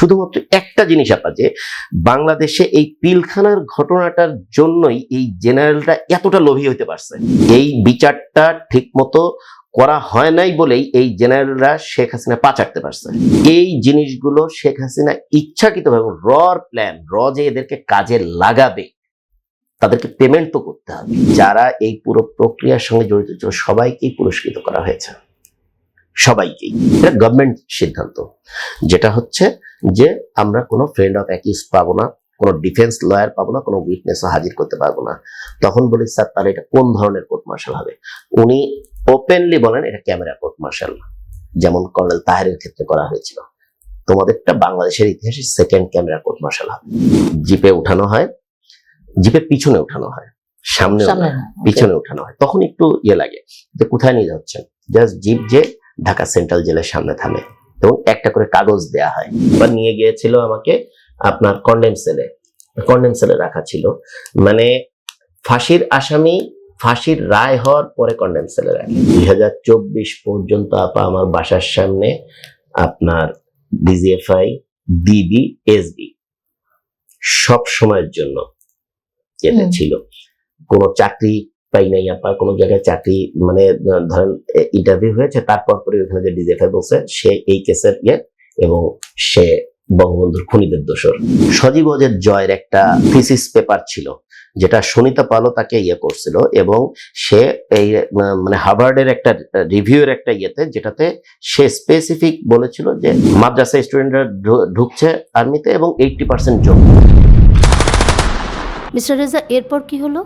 শুধুমাত্র একটা জিনিস আপা যে, বাংলাদেশে এই পিলখানার ঘটনাটার জন্যই এই জেনারেলটা এতটা লোভী হতে পারছে। এই বিচারটা ঠিক মতো করা হয় নাই বলেই এই জেনারেলরা শেখ হাসিনা পাচারতে পারছে। এই জিনিসগুলো শেখ হাসিনা ইচ্ছাকৃতভাবে রর প্ল্যান র যে এদেরকে কাজে লাগাবে, তাদেরকে পেমেন্ট তো করতে হবে। যারা এই পুরো প্রক্রিয়ার সঙ্গে জড়িত ছিল, সবাইকেই পুরস্কৃত করা হয়েছে। সবাইকেই এটা গভর্নমেন্ট সিদ্ধান্ত। যেটা হচ্ছে যে আমরা কোনো ফ্রেন্ড অফ অ্যাকিউজ পাবো না কোনো ডিফেন্স লয়ার পাবো না কোনো উইটনেসও হাজির করতে পারব না। তখন বলি স্যার তাহলে এটা কোন ধরনের কোর্ট মার্শাল হবে? উনি ওপেনলি বলেন এটা ক্যামেরা কোর্ট মার্শাল যেমন কর্নেল তাহেরের ক্ষেত্রে করা হয়েছিল। তোমাদেরটা বাংলাদেশের ইতিহাসে সেকেন্ড ক্যামেরা কোর্ট মার্শাল হবে। জিপে উঠানো হয় জিপের পিছনে উঠানো হয় সামনে সামনে পিছনে উঠানো হয়। তখন একটু ইয়ে লাগে যে কোথায় নিয়ে যাচ্ছেন? জাস্ট জিপ যে ঢাকা সেন্ট্রাল জেলের সামনে থামে এবং একটা করে কাগজ দেয়া হয়। বা নিয়ে গিয়েছিল আমাকে আপনার কন্ডেম সেলে কন্ডেম সেলে রাখা ছিল। মানে ফাঁসির আসামি ফাঁসির রায় হওয়ার পরে কন্ডেম সেলে রাখে। দুই হাজার চব্বিশ পর্যন্ত আপা আমার বাসার সামনে আপনার ডিজিএফআই ডিবি এসবি সব সময়ের জন্য যেটা ছিল কোনো চাকরি পাই নাই, আপা, কোনো জায়গায় চাকরি মানে ধরেন ইন্টারভিউ হয়েছে, তারপর পরে ওখানে যে ডিজিএফআই বলছে, সে এই কেসের ইয়ে এবং সে বঙ্গবন্ধুর খুনিদের দোষর। সজীব অজের জয়ের একটা থিসিস পেপার ছিল, যেটা সুনিতা পালও তাকে ইয়ে করছিল এবং সে এই মানে হার্ভার্ডের একটা রিভিউয়ের একটা ইয়েতে, যেটাতে সে স্পেসিফিক বলেছিল যে মাদ্রাসা স্টুডেন্টরা ঢুকছে আর্মিতে এবং এইটটি পার্সেন্ট যোগ মিস্টার রেজা, এরপর কি হলো?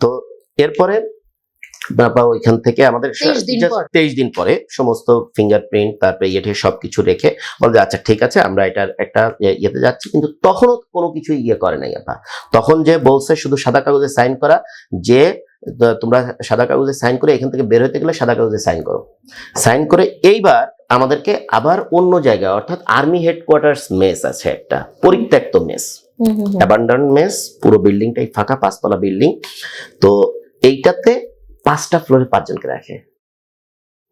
তো এরপরে বাবা ওইখান থেকে আমাদের 23 দিন পর। 23 দিন পরে সমস্ত ফিঙ্গারপ্রিন্ট তারপরে ইয়েটে সবকিছু রেখে বলে আচ্ছা ঠিক আছে আমরা এটার একটা ইয়ে- ইয়েতে যাচ্ছি কিন্তু তখনও কোনো কিছু ইয়ে করে নাই আপা তখন যে বলছে শুধু সাদা কাগজে সাইন করা যে তোমরা সাদা কাগজে সাইন করে এখান থেকে বের হতে গেলে সাদা কাগজে সাইন করো সাইন করে এইবার আমাদেরকে আবার অন্য জায়গায় অর্থাৎ আর্মি হেডকোয়ার্টার্স মেস আছে একটা পরিত্যক্ত মেস। অ্যাবান্ডন মেস পুরো বিল্ডিংটাই ফাঁকা পাঁচতলা বিল্ডিং তো এইটাতে পাঁচটা ফ্লোরে পাঁচজনকে রাখে।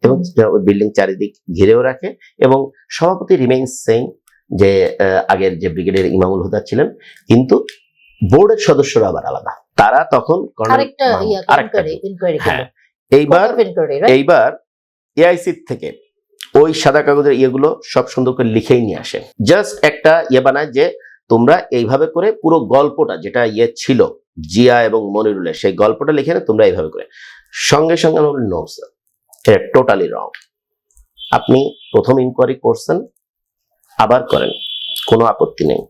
এবং বিল্ডিং চারিদিক ঘিরেও রাখে। এবং সভাপতি রিমেইন সেম যে আগের যে ব্রিগেডের ইমামুল হুদা ছিলেন। কিন্তু বোর্ডের সদস্যরা আবার আলাদা। তারা তখন হ্যাঁ। এইবার এইবার এআইসি থেকে ওই সাদা কাগজের ইয়েগুলো সব সুন্দর করে লিখেই নিয়ে আসে। জাস্ট একটা ইয়ে বানায় যে তোমরা এইভাবে করে পুরো গল্পটা যেটা ইয়ে ছিল, জিয়া এবং মনিরুলের সেই গল্পটা লিখে না তোমরা এইভাবে করে। সঙ্গে সঙ্গে আমরা নো স্যার এটা টোটালি রং আপনি প্রথম ইনকোয়ারি করছেন, আবার করেন, কোনো আপত্তি নেই।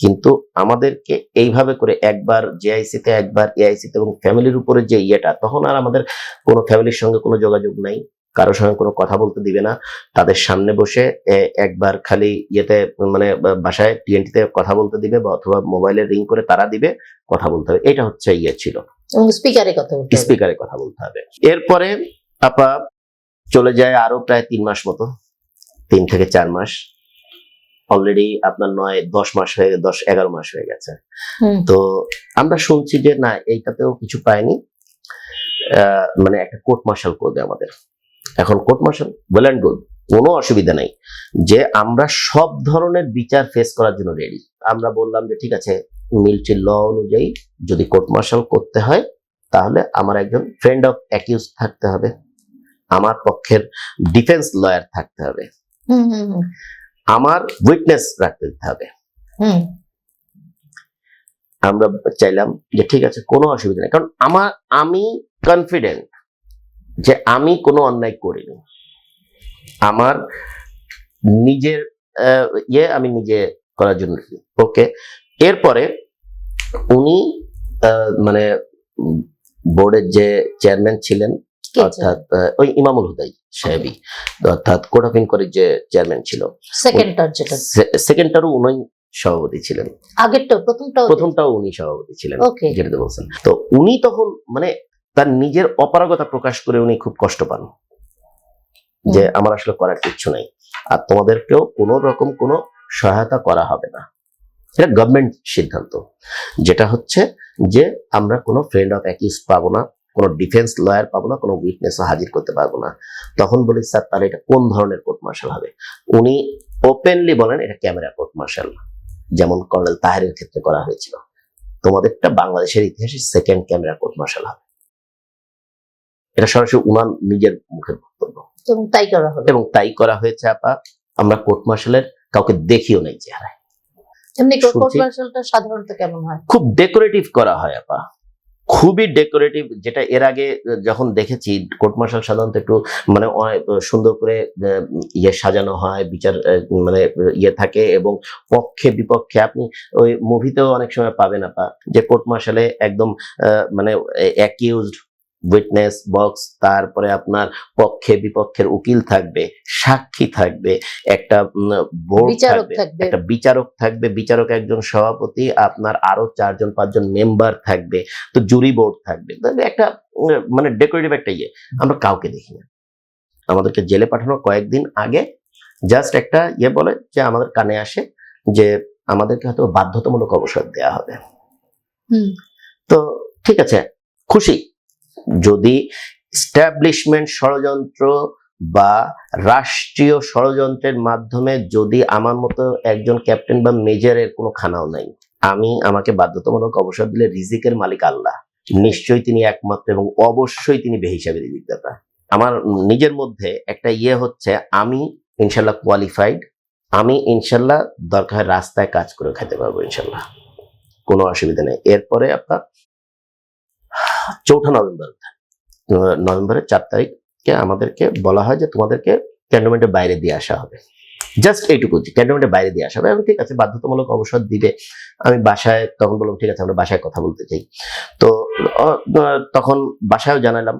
কিন্তু আমাদেরকে এইভাবে করে একবার জেআইসি তে, একবার এআইসি তে এবং ফ্যামিলির উপরে যে ইয়েটা, তখন আর আমাদের কোনো ফ্যামিলির সঙ্গে কোনো যোগাযোগ নাই। কারোর সঙ্গে কোনো কথা বলতে দিবে না। তাদের সামনে বসে একবার খালি ইয়েতে মানে বাসায় টিএনটি তে কথা বলতে দিবে বা অথবা মোবাইলে রিং করে তারা দিবে কথা বলতে হবে। এটা হচ্ছে ইয়ে ছিল। স্পিকারে কথা বলতে স্পিকারে কথা বলতে হবে। এরপরে আপা চলে যায় আরও প্রায় তিন মাস মতো। তিন থেকে চার মাস। অলরেডি আপনার নয় দশ মাস হয়ে দশ এগারো মাস হয়ে গেছে। তো আমরা শুনছি যে না এইটাতেও কিছু পাইনি আহ, মানে একটা কোর্ট মার্শাল করবে আমাদের। এখন court martial well and good কোনো অসুবিধা নাই। যে আমরা সব ধরনের বিচার ফেস করার জন্য রেডি আমরা বললাম যে ঠিক আছে মিলিটারি ল অনুযায়ী যদি কোর্ট মার্শাল করতে হয় তাহলে আমার একজন ফ্রেন্ড অফ অ্যাকিউজ থাকতে হবে। আমার পক্ষের ডিফেন্স লয়ার থাকতে হবে। আমার উইটনেস রাখতে হবে। হুম, আমরা চাইলাম যে ঠিক আছে কোনো অসুবিধা নেই। কারণ আমার আমি কনফিডেন্ট যে আমি কোনো অন্যায় করিনি। আমার নিজের ইয়ে আমি নিজে করার জন্য ওকে? এরপরে উনি মানে বোর্ডের যে চেয়ারম্যান ছিলেন অর্থাৎ ওই ইমামুল হুদাই সাহেবই। অর্থাৎ কোর্ট অফ ইনকোয়ারির যে চেয়ারম্যান ছিল সেকেন্ডটার যেটা। সেকেন্ডটারও উনি সভাপতি ছিলেন। আগেরটা প্রথমটাও প্রথমটাও উনি সভাপতি ছিলেন যেটা বলছেন। তো উনি তখন মানে তার নিজের অপারগতা প্রকাশ করে উনি খুব কষ্ট পান। যে আমার আসলে করার কিচ্ছু নাই। আর তোমাদেরকেও কোনো রকম কোনো সহায়তা করা হবে না। এটা গভর্নমেন্ট সিদ্ধান্ত। যেটা হচ্ছে যে আমরা কোনো ফ্রেন্ড অফ অ্যাকিউজ পাবো না কোনো ডিফেন্স লয়ার পাবো না কোনো উইটনেস হাজির করতে পারব না। তখন বলি স্যার তাহলে এটা কোন ধরনের কোর্ট মার্শাল হবে? উনি ওপেনলি বলেন এটা ক্যামেরা কোর্ট মার্শাল যেমন কর্নেল তাহেরের ক্ষেত্রে করা হয়েছিল। তোমাদেরটা বাংলাদেশের ইতিহাসে সেকেন্ড ক্যামেরা কোর্ট মার্শাল হবে। এটা সরাসরি উনার নিজের মুখের বক্তব্য। এবং তাই করা হলো। এবং তাই করা হয়েছে আপা আমরা কোর্ট মার্শালের কাউকে দেখিও নাই চেহারায়। এমনি কোর্ট মার্শালটা সাধারণত কেমন হয়? খুব ডেকোরেটিভ করা হয় আপা। খুবই ডেকোরেটিভ যেটা এর আগে যখন দেখেছি কোর্ট মার্শাল সাধারণত একটু মানে অনেক সুন্দর করে ইয়ে সাজানো হয় বিচার মানে ইয়ে থাকে এবং পক্ষে বিপক্ষে আপনি ওই মুভিতেও অনেক সময় পাবেন আপা যে কোর্ট মার্শালে একদম মানে অ্যাকিউজড উইটনেস বক্স তারপরে আপনার পক্ষে বিপক্ষের উকিল থাকবে সাক্ষী থাকবে একটা বোর্ড থাকবে একটা বিচারক থাকবে বিচারক একজন সভাপতি আপনার আরও চারজন পাঁচজন মেম্বার থাকবে তো জুরি বোর্ড থাকবে। তাহলে একটা মানে ডেকোরেটিভ একটা ইয়ে আমরা কাউকে দেখি না। আমাদেরকে জেলে পাঠানোর কয়েকদিন আগে জাস্ট একটা ইয়ে বলে যে আমাদের কানে আসে যে আমাদেরকে হয়তো বাধ্যতামূলক অবসর দেওয়া হবে। তো ঠিক আছে খুশি? যদি স্ট্যাবলিশমেন্ট ষড়যন্ত্র বা রাষ্ট্রীয় ষড়যন্ত্রের মাধ্যমে যদি আমার মতো একজন ক্যাপ্টেন বা মেজরের কোনো খানাও নাই, আমি আমাকে বাধ্যতামূলক অবসর দিলে রিজিকের মালিক আল্লাহ। নিশ্চয়ই তিনি একমাত্র এবং অবশ্যই তিনি বেহিসাবে রিজিক দাতা আমার নিজের মধ্যে একটা ইয়ে হচ্ছে, আমি ইনশাল্লাহ কোয়ালিফাইড আমি ইনশাল্লাহ দরকার রাস্তায় কাজ করে খেতে পারব ইনশাল্লাহ। কোনো অসুবিধা নেই। এরপরে আপনার চৌঠা নভেম্বর, নভেম্বরের চার তারিখকে আমাদেরকে বলা হয় যে তোমাদেরকে ক্যান্টনমেন্টের বাইরে দিয়ে আসা হবে। জাস্ট এইটুকু ক্যান্টনমেন্টের বাইরে দিয়ে আসা হবে। এবং ঠিক আছে, বাধ্যতামূলক অবসর দিবে আমি বাসায় তখন বললাম, ঠিক আছে, আমরা বাসায় কথা বলতে চাই। তো তখন বাসায়ও জানালাম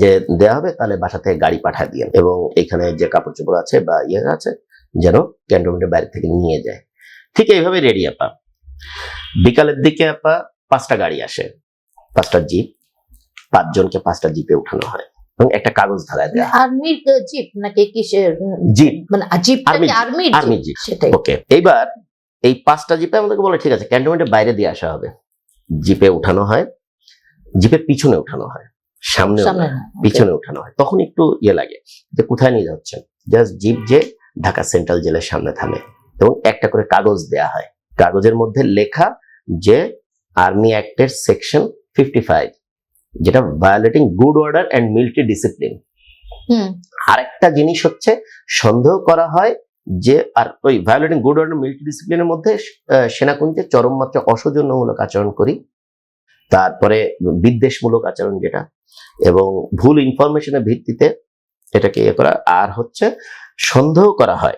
যে দেয়া হবে, তাহলে বাসা থেকে গাড়ি পাঠায় দিয়ে এবং এখানে যে কাপড় চোপড় আছে বা ইয়ে আছে, যেন ক্যান্টনমেন্টের বাইরে থেকে নিয়ে যায়। ঠিক এইভাবে রেডি আপা। বিকালের দিকে আপা পাঁচটা গাড়ি আসে। পাঁচটা জিপ পাঁচজনকে পাঁচটা জিপে উঠানো হয়। এবং একটা কাগজ ধরায় দেয়া আর্মির জিপ নাকি কিসের? জিপ। মানে আর্মির আর্মি জিপ? জিপ। সেটাই। ওকে এইবার এই পাঁচটা জিপে আমাদেরকে বলে ঠিক আছে ক্যান্টনমেন্টের বাইরে দিয়ে আসা হবে। জিপে উঠানো হয়। জিপের পিছনে উঠানো হয়। সামনে. পিছনে উঠানো হয়। তখন একটু ইয়ে লাগে যে কোথায় নিয়ে যাচ্ছেন? জাস্ট জিপ যে ঢাকা সেন্ট্রাল জেলের সামনে থামে। এবং একটা করে কাগজ দেয়া হয়। কাগজের মধ্যে লেখা যে আর্মি অ্যাক্টের সেকশন ফিফটি ফাইভ যেটা violating good order and military discipline হুম। আরেকটা জিনিস হচ্ছে সন্দেহ করা হয় যে আর ওই ভায়োলেটিং গুড অর্ডার মিলিটারি ডিসিপ্লিনের মধ্যে সেনাকুঞ্জে চরম মাত্রা অসৌজন্যমূলক আচরণ করি। তারপরে বিদ্বেষমূলক আচরণ যেটা এবং ভুল ইনফরমেশনের ভিত্তিতে এটাকে ইয়ে করা। আর হচ্ছে সন্দেহ করা হয়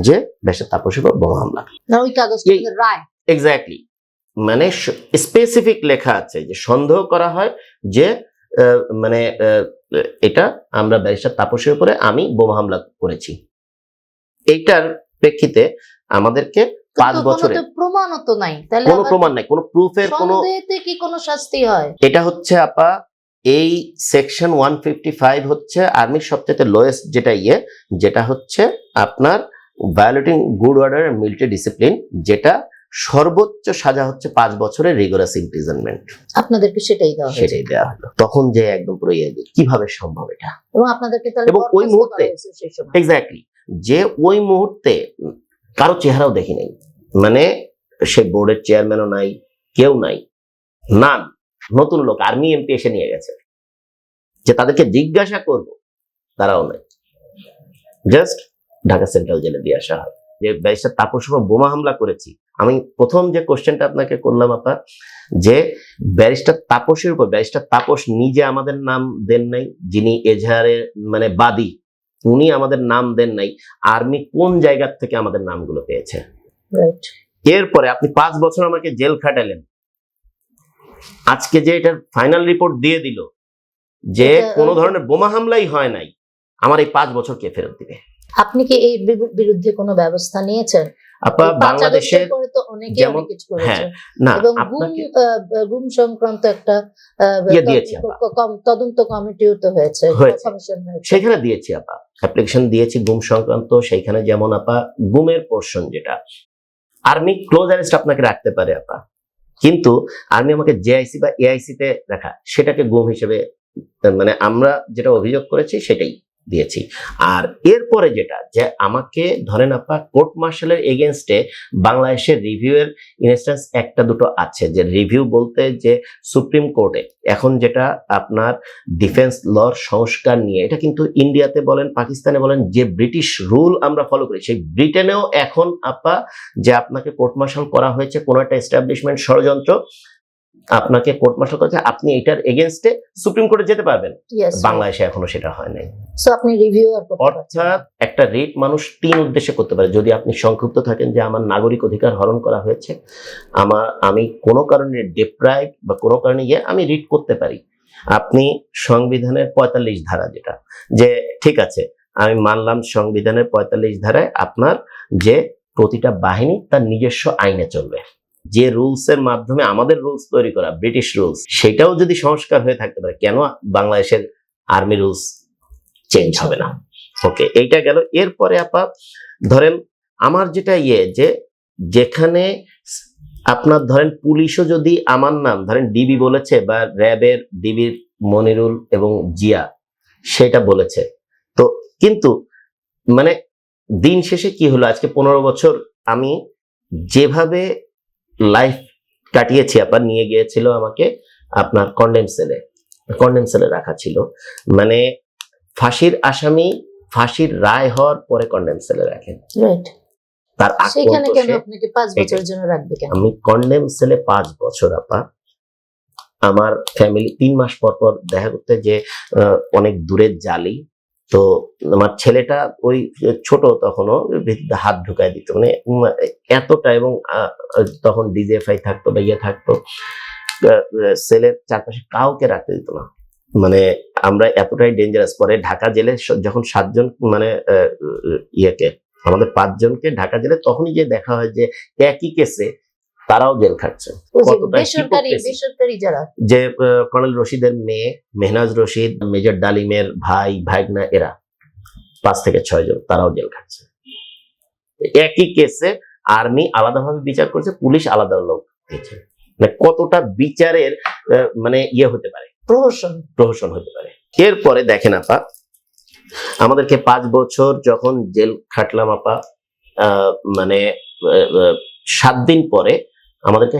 যে দেশের তাপসী বা বোমা হামলা। ওই কাগজটা এই- রায়। এক্স্যাক্টলি মানে স্পেসিফিক লেখা আছে যে সন্দেহ করা হয় যে মানে এটা আমরা ব্যারিস্টার তাপসের উপরে আমি বোমা হামলা করেছি। এইটার প্রেক্ষিতে আমাদেরকে পাঁচ বছরে কোনো তো নাই। তাহলে কোনো প্রমাণ নাই কোনো প্রুফের কোনো কি কোনো শাস্তি হয়? এটা হচ্ছে আপা এই সেকশন ওয়ান ফিফটি ফাইভ হচ্ছে আর্মির সবচেয়ে লোয়েস্ট যেটা ইয়ে যেটা হচ্ছে আপনার violating good order military discipline যেটা সর্বোচ্চ সাজা হচ্ছে পাঁচ বছরের রিগোরাস ইমপ্রিজনমেন্ট আপনাদেরকে সেটাই দেওয়া সেটাই দেওয়া হলো। তখন যে একদম পুরো ইয়ে কীভাবে সম্ভব এটা? এবং আপনাদেরকে তাহলে এবং ওই মুহূর্তে- এক্স্যাক্টলি যে ওই মুহূর্তে কারও চেহারাও দেখি নাই। মানে সে বোর্ডের চেয়ারম্যানও নাই কেউ নাই নান নতুন লোক আর্মি এমপি এসে নিয়ে গেছে। যে তাদেরকে জিজ্ঞাসা করব তারাও নাই। জাস্ট ঢাকা সেন্ট্রাল জেলে দিয়ে আসা হয়। যে ব্যারিস্টার তাপস উপর বোমা হামলা করেছি আমি প্রথম যে কোশ্চেনটা আপনাকে করলাম আপা যে ব্যারিস্টার তাপসের উপর ব্যারিস্টার তাপস নিজে আমাদের নাম দেন নাই যিনি এজাহারের মানে বাদী উনি আমাদের নাম দেন নাই আর্মি কোন জায়গার থেকে আমাদের নামগুলো পেয়েছে? এরপরে আপনি পাঁচ বছর আমাকে জেল খাটালেন। আজকে যে এটার ফাইনাল রিপোর্ট দিয়ে দিল যে কোনো ধরনের বোমা হামলাই হয় নাই আমার এই পাঁচ বছর কে ফেরত দিবে? আপনি কি এই বিরুদ্ধে কোনো ব্যবস্থা নিয়েছেন? আপা বাংলাদেশের তো অনেকে অনেক কিছু করেছে। হ্যাঁ, এবং গুম গুম সংক্রান্ত একটা ইয়ে তদন্ত কমিটিও তো হয়েছে সেখানে দিয়েছি আপা অ্যাপ্লিকেশন দিয়েছি গুম সংক্রান্ত সেইখানে যেমন আপা গুমের পোর্শন যেটা আর্মি ক্লোজ অ্যারেস্ট আপনাকে রাখতে পারে আপা। কিন্তু আর্মি আমাকে জেআইসি বা এআইসি তে রাখা সেটাকে গুম হিসেবে মানে আমরা যেটা অভিযোগ করেছি সেটাই। দিয়েছি। আর এরপরে যেটা, যে আমাকে ধরেন আপা, কোর্ট মার্শালের এগেনস্টে বাংলাদেশের রিভিউয়ের ইনস্ট্যান্স একটা দুটো আছে, যে রিভিউ বলতে যে সুপ্রিম কোর্টে এখন যেটা আপনার ডিফেন্স লর সংস্কার নিয়ে, এটা কিন্তু ইন্ডিয়াতে বলেন, পাকিস্তানে বলেন, যে ব্রিটিশ রুল আমরা ফলো করি, সেই ব্রিটেনেও এখন আপা, যে আপনাকে কোর্ট মার্শাল করা হয়েছে কোনো একটা এস্টাবলিশমেন্ট ষড়যন্ত্র আপনাকে কোর্ট মার্শাল করেছে আপনি এটার এগেনস্টে সুপ্রিম কোর্টে যেতে পারবেন। বাংলাদেশে এখনও সেটা হয় নাই। সো আপনি রিভিউ অর্থাৎ একটা রেট মানুষ তিন উদ্দেশ্যে করতে পারে। যদি আপনি সংক্ষিপ্ত থাকেন যে আমার নাগরিক অধিকার হরণ করা হয়েছে আমার আমি কোনো কারণে ডেপ্রাইভ বা কোনো কারণে ইয়ে আমি রিড করতে পারি। আপনি সংবিধানের পঁয়তাল্লিশ ধারা যেটা যে ঠিক আছে আমি মানলাম সংবিধানের পঁয়তাল্লিশ ধারায় আপনার যে প্রতিটা বাহিনী তার নিজস্ব আইনে চলবে। যে রুলস এর মাধ্যমে আমাদের রুলস তৈরি করা ব্রিটিশ রুলস সেটাও যদি সংস্কার হয়ে থাকতে পারে, কেন বাংলাদেশের আর্মি রুলস চেঞ্জ হবে না? ওকে এইটা গেল। এরপরে আপা, ধরেন আমার যেটা ইয়ে যে, যেখানে আপনার ধরেন পুলিশও যদি আমার নাম, ধরেন ডিবি বলেছে বা র্যাবের ডিবির মনিরুল এবং জিয়া, সেটা বলেছে। তো কিন্তু মানে দিন শেষে কি হলো? আজকে পনেরো বছর আমি যেভাবে লাইফ কাটিয়েছি আবার নিয়ে গিয়েছিল আমাকে আপনার কন্ডেম সেলে কন্ডেম সেলে রাখা ছিল। মানে ফাঁসির আসামি ফাঁসির রায় হওয়ার পরে কন্ডেম সেলে রাখেন তার সেখানে কেন আপনাকে পাঁচ বছরের জন্য রাখবে কেন? আমি কন্ডেম সেলে পাঁচ বছর আপা। আমার ফ্যামিলি তিন মাস পর পর দেখা করতে যে অনেক দূরের জালি তো আমার ছেলেটা ওই ছোট তখনও হাত ঢুকায় দিত। মানে এতটা এবং তখন ডিজেফাই থাকতো বা ইয়ে থাকতো সেলের চারপাশে কাউকে রাখতে দিত না। মানে আমরা এতটাই ডেঞ্জারাস পরে ঢাকা জেলে যখন সাতজন মানে ইয়েকে, আমাদের পাঁচজনকে ঢাকা জেলে তখনই যে দেখা হয় যে একই কেসে তারাও জেল খাচ্ছে। যে কর্নেল রশিদের মেয়ে মেহনাজ রশিদ মেজর ডালিমের ভাই ভাইগনা এরা পাঁচ থেকে ছয় জন তারাও জেল খাচ্ছে। একই কেসে আর্মি আলাদাভাবে বিচার করছে পুলিশ আলাদা লোক দিয়েছে মানে কতটা বিচারের মানে ইয়ে হতে পারে? প্রহসন। প্রহসন হতে পারে। এরপরে দেখেন আপা আমাদেরকে পাঁচ বছর যখন জেল খাটলাম আপা আহ, মানে সাত দিন পরে আমাদেরকে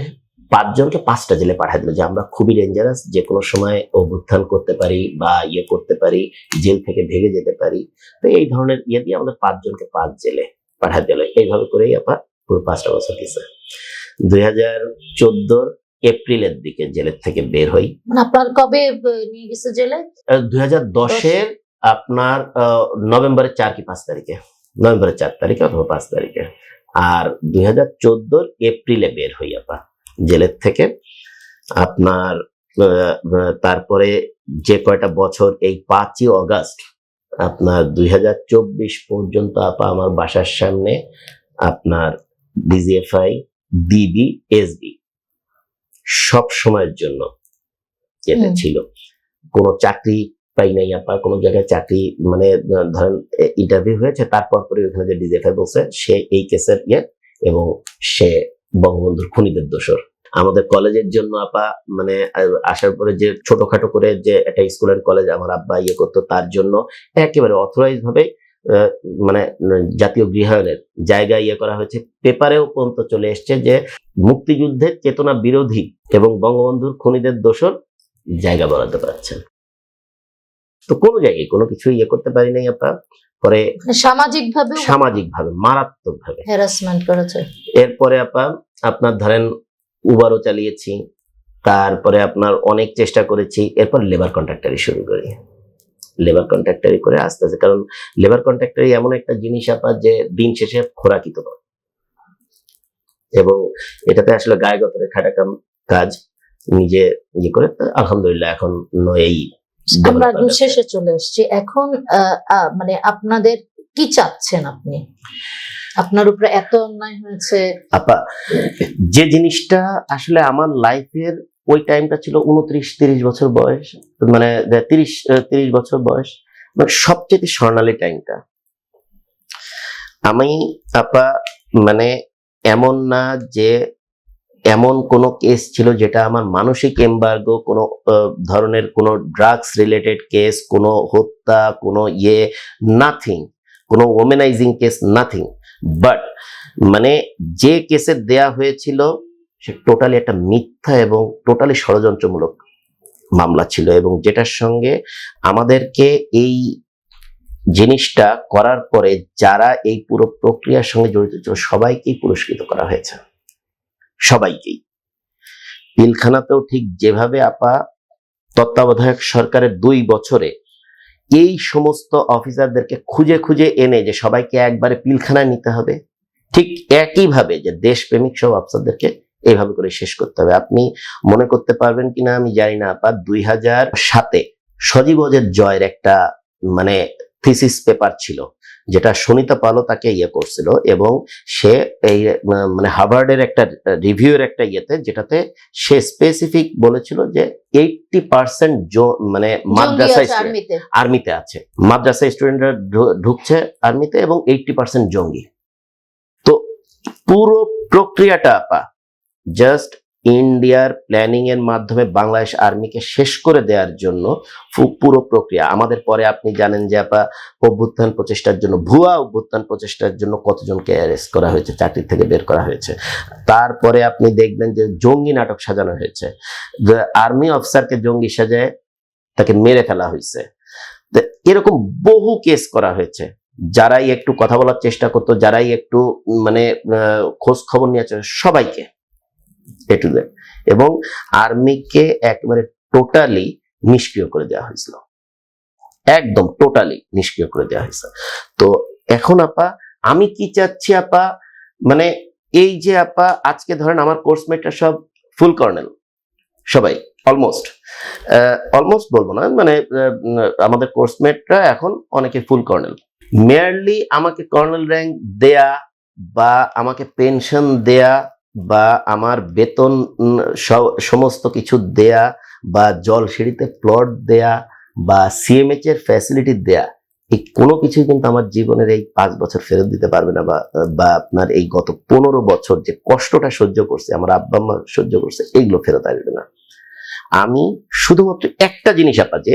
পাঁচজনকে পাঁচটা জেলে পাঠিয়ে দিল যে আমরা খুবই ডেঞ্জারাস যে কোনো সময় অভ্যুত্থান করতে পারি বা ইয়ে করতে পারি জেল থেকে ভেঙে যেতে পারি। তো এই ধরনের ইয়ে দিয়ে আমাদের পাঁচজনকে পাঁচ জেলে পাঠিয়ে দিল। এইভাবে করেই আপা পুরো পাঁচটা বছর গেছে। দুই হাজার চোদ্দোর এপ্রিলের দিকে জেলের থেকে বের হই। মানে আপনার কবে নিয়ে গেছে জেলে? দুই হাজার দশের। আপনার আহ, নভেম্বরের চার কি পাঁচ তারিখে? নভেম্বরের চার তারিখে অথবা পাঁচ তারিখে। আর দুই হাজার চোদ্দোর এপ্রিলে বের হই আপা জেলের থেকে। আপনার তারপরে যে কয়টা বছর এই পাঁচই অগাস্ট আপনার দুই হাজার চব্বিশ পর্যন্ত আপা আমার বাসার সামনে আপনার ডিজিএফআই ডিবি এসবি সব সময়ের জন্য যেটা ছিল। কোনো চাকরি পাই নাই আপা কোনো জায়গায় চাকরি মানে ধরেন ইন্টারভিউ হয়েছে, তারপর পরে ওখানে যে ডিজিএফআই বলছে, সে এই কেসের ইয়ে এবং সে বঙ্গবন্ধুর খুনিদের দোষর। আমাদের কলেজের জন্য আপা মানে আসার পরে যে ছোটখাটো করে যে একটা স্কুল কলেজ আমার আব্বা ইয়ে করতো, তার জন্য একেবারে অথরাইজ ভাবে মানে জাতীয় গৃহায়নের জায়গায় ইয়ে করা হয়েছে। পেপারেও পর্যন্ত চলে এসছে যে মুক্তিযুদ্ধের চেতনা বিরোধী এবং বঙ্গবন্ধুর খুনিদের দোষর জায়গা বরাদ্দ পাচ্ছেন তো কোনো জায়গায় কোনো কিছু ইয়ে করতে পারি নাই আপা পরে মানে সামাজিক ভাবে সামাজিক ভাবে মারাত্মক ভাবে হ্যারাসমেন্ট করেছে। এরপরে আপা আপনার ধরেন উবারও চালিয়েছি তারপরে আপনার অনেক চেষ্টা করেছি এরপর লেবার কন্ট্রাক্টারি শুরু করি। লেবার কন্ট্রাক্টারি করে আস্তে আস্তে কারণ লেবার কন্ট্রাক্টারি এমন একটা জিনিস আপা যে দিন শেষে খোরাকিত এবং এটাতে আসলে গায়ে গতরে খাটা কাম কাজ নিজে ইয়ে করে আলহামদুলিল্লাহ এখন এই আমরা একদম শেষে চলে এসেছি এখন মানে আপনাদের কি চাচ্ছেন আপনি? আপনার উপরে এত অন্যায় হয়েছে। আপা যে জিনিসটা আসলে আমার লাইফের ওই টাইমটা ছিল উনত্রিশ তিরিশ বছর বয়স মানে তিরিশ তিরিশ বছর বয়স মানে সবচেয়ে স্বর্ণালী টাইমটা। আমি আপা মানে এমন না যে এমন কোনো কেস ছিল যেটা আমার মানসিক এম্বার্গো কোনো ধরনের কোনো ড্রাগস রিলেটেড কেস কোনো হত্যা, কোনো ইয়ে নাথিং কোনো ওমেনাইজিং কেস নাথিং বাট মানে যে কেসে দেয়া হয়েছিল, সে টোটালি একটা মিথ্যা এবং টোটালি ষড়যন্ত্রমূলক মামলা ছিল এবং যেটার সঙ্গে আমাদেরকে এই জিনিসটা করার পরে যারা এই পুরো প্রক্রিয়ার সঙ্গে জড়িত ছিল, সবাইকেই পুরস্কৃত করা হয়েছে। সবাইকেই। পিলখানাতেও ঠিক যেভাবে আপা তত্ত্বাবধায়ক সরকারের দুই বছরে এই সমস্ত অফিসারদেরকে খুঁজে খুঁজে এনে যে সবাইকে একবারে পিলখানায় নিতে হবে, ঠিক একইভাবে যে দেশপ্রেমিক সব অফিসারদেরকে এইভাবে করে শেষ করতে হবে। আপনি মনে করতে পারবেন কিনা আমি জানি না আপা, দুই হাজার সাতে সজীবজের জয়ের একটা মানে থিসিস পেপার ছিল। যেটা সুনিতা পালও তাকে ইয়ে করছিল এবং সে এই মানে হার্ভার্ডের একটা রিভিউয়ের একটা ইয়েতে যেটাতে সে স্পেসিফিক বলেছিল যে এইটটি পার্সেন্ট মানে মাদ্রাসা আর্মিতে আর্মিতে আছে। মাদ্রাসা স্টুডেন্টরা ঢুকছে আর্মিতে এবং এইটটি পার্সেন্ট জঙ্গি। তো পুরো প্রক্রিয়াটা আপা জাস্ট ইন্ডিয়ার প্ল্যানিং এর মাধ্যমে বাংলাদেশ আর্মিকে শেষ করে দেওয়ার জন্য পুরো প্রক্রিয়া। আমাদের পরে আপনি জানেন যে আপা, অভ্যুত্থান প্রচেষ্টার জন্য, ভুয়া অভ্যুত্থান প্রচেষ্টার জন্য কতজনকে অ্যারেস্ট করা হয়েছে, চাকরি থেকে বের করা হয়েছে। তারপরে আপনি দেখবেন যে জঙ্গি নাটক সাজানো হয়েছে। আর্মি অফিসারকে জঙ্গি সাজায়, তাকে মেরে ফেলা হয়েছে। এরকম বহু কেস করা হয়েছে। যারাই একটু কথা বলার চেষ্টা করতো, যারাই একটু মানে খোঁজ খবর নিয়ে সবাইকে। এ টু জেড এবং আর্মিকে একেবারে টোটালি নিষ্ক্রিয় করে দেওয়া হয়েছিল। একদম টোটালি নিষ্ক্রিয় করে দেওয়া হয়েছে। তো এখন আপা, আমি কি চাচ্ছি আপা? মানে এই যে আপা, আজকে ধরেন আমার কোর্সমেটরা সব ফুল কর্নেল সবাই অলমোস্ট অলমোস্ট বলব না মানে আমাদের কোর্সমেটরা এখন অনেকে ফুল কর্নেল মেয়ারলি আমাকে কর্নেল র্যাঙ্ক দেয়া বা আমাকে পেনশন দেয়া বা আমার বেতন সমস্ত কিছু দেয়া বা জল সিঁড়িতে প্লট দেয়া বা সিএমএইচ এর ফ্যাসিলিটি দেয়া, এই কোনো কিছুই কিন্তু আমার জীবনের এই পাঁচ বছর ফেরত দিতে পারবে না বা আপনার এই গত পনেরো বছর যে কষ্টটা সহ্য করছে, আমার আব্বা আম্মা সহ্য করছে, এইগুলো ফেরত আসবে না। আমি শুধুমাত্র একটা জিনিস আপা, যে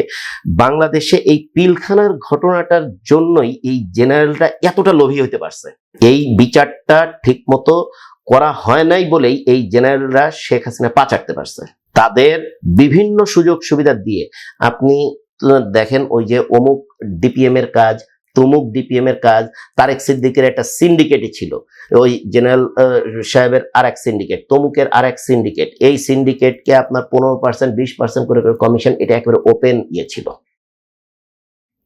বাংলাদেশে এই পিলখানার ঘটনাটার জন্যই এই জেনারেলটা এতটা লোভী হতে পারছে। এই বিচারটা ঠিক মতো করা হয় নাই বলেই এই জেনারেলরা শেখ হাসিনা পাচারতে পারছে। তাদের বিভিন্ন সুযোগ সুবিধা দিয়ে আপনি দেখেন ওই যে অমুক ডিপিএম এর কাজ, তমুক ডিপিএম এর কাজ, তারেক সিদ্দিকের একটা সিন্ডিকেটই ছিল। ওই জেনারেল সাহেবের আর এক সিন্ডিকেট তমুকের আর এক সিন্ডিকেট এই সিন্ডিকেটকে আপনার পনেরো পার্সেন্ট বিশ পার্সেন্ট করে করে কমিশন এটা একেবারে ওপেন ইয়ে ছিল।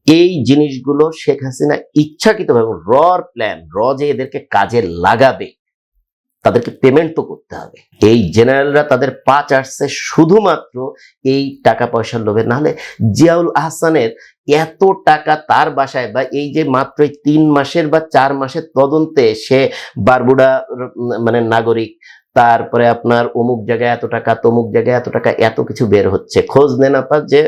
এই জিনিসগুলো শেখ হাসিনা ইচ্ছাকৃতভাবে রর প্ল্যান র যে এদেরকে কাজে লাগাবে তাদেরকে পেমেন্ট তো করতে হবে। এই জেনারেলরা তাদের পাঁচ আসছে শুধুমাত্র এই টাকা পয়সার লোভে। নাহলে জিয়াউল আহসানের এত টাকা তার বাসায় বা এই যে মাত্র তিন মাসের বা চার মাসের তদন্তে সে বারবুডা মানে নাগরিক, তারপরে আপনার অমুক জায়গায় এত টাকা, তমুক জায়গায় এত টাকা, এত কিছু বের হচ্ছে। খোঁজ নেন আপনার যে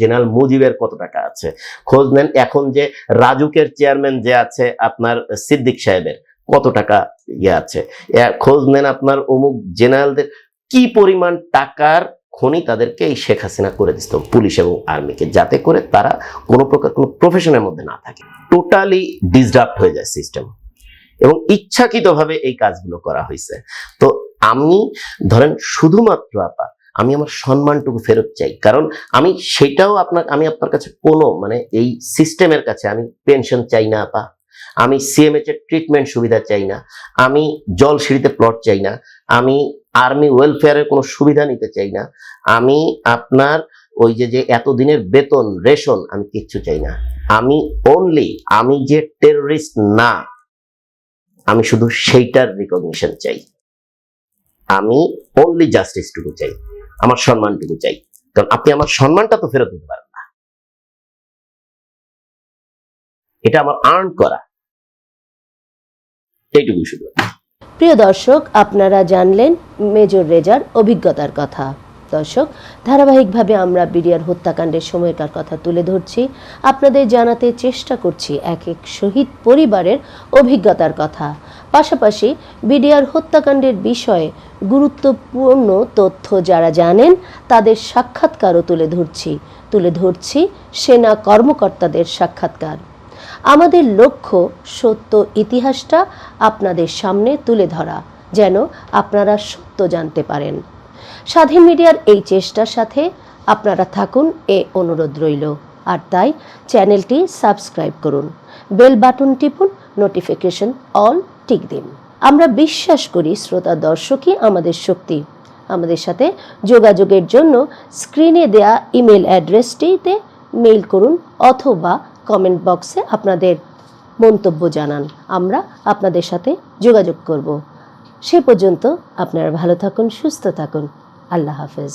জেনারেল মুজিবের কত টাকা আছে। খোঁজ নেন এখন যে রাজুকের চেয়ারম্যান যে আছে আপনার সিদ্দিক সাহেবের। কত টাকা ইয়ে আছে? খোঁজ নেন আপনার অমুক জেনারেলদের কি পরিমাণ টাকার খনি তাদেরকে এই শেখ হাসিনা করে দিত পুলিশ এবং আর্মিকে, যাতে করে তারা কোনো প্রকার কোনো প্রফেশনের মধ্যে না থাকে। টোটালি ডিসরাপ্ট হয়ে যায় সিস্টেম এবং ইচ্ছাকৃতভাবে এই কাজগুলো করা হয়েছে। তো আমি, ধরেন শুধুমাত্র আপা, আমি আমার সম্মানটুকু ফেরত চাই। কারণ আমি সেটাও আপনার, আমি আপনার কাছে কোনো মানে এই সিস্টেমের কাছে আমি পেনশন চাই না আপা। আমি সিএমএইচ এর ট্রিটমেন্ট সুবিধা চাই না। আমি জল সিঁড়িতে প্লট চাই না। আমি আর্মি ওয়েলফেয়ারের কোনো সুবিধা নিতে চাই না। আমি আপনার ওই যে যে এতদিনের বেতন, রেশন আমি কিচ্ছু চাই না। আমি অনলি আমি যে টেররিস্ট না, আমি শুধু সেইটার রিকগনিশন চাই। আমি অনলি জাস্টিসটুকু চাই। আমার সম্মানটুকু চাই। কারণ আপনি আমার সম্মানটা তো ফেরত দিতে পারেন না। এটা আমার আর্ন করা। এইটুকুই শুধু। প্রিয় দর্শক, আপনারা জানলেন মেজর রেজার অভিজ্ঞতার কথা। দর্শক, ধারাবাহিকভাবে আমরা বিডিআর হত্যাকাণ্ডের সময়কার কথা তুলে ধরছি। আপনাদের জানাতে চেষ্টা করছি এক এক শহীদ পরিবারের অভিজ্ঞতার কথা। পাশাপাশি বিডিআর হত্যাকাণ্ডের বিষয়ে গুরুত্বপূর্ণ তথ্য যারা জানেন, তাদের সাক্ষাৎকারও তুলে ধরছি। তুলে ধরছি সেনা কর্মকর্তাদের সাক্ষাৎকার। আমাদের লক্ষ্য সত্য ইতিহাসটা আপনাদের সামনে তুলে ধরা, যেন আপনারা সত্য জানতে পারেন। স্বাধীন মিডিয়ার এই চেষ্টার সাথে আপনারা থাকুন, এ অনুরোধ রইল। আর তাই চ্যানেলটি সাবস্ক্রাইব করুন, বেল বাটন টিপুন, নোটিফিকেশন অল টিক দিন। আমরা বিশ্বাস করি শ্রোতা দর্শকই আমাদের শক্তি। আমাদের সাথে যোগাযোগের জন্য স্ক্রিনে দেয়া ইমেল অ্যাড্রেসটিতে মেইল করুন অথবা কমেন্ট বক্সে আপনাদের মন্তব্য জানান। আমরা আপনাদের সাথে যোগাযোগ করব। সে পর্যন্ত আপনারা ভালো থাকুন, সুস্থ থাকুন। আল্লাহ হাফেজ।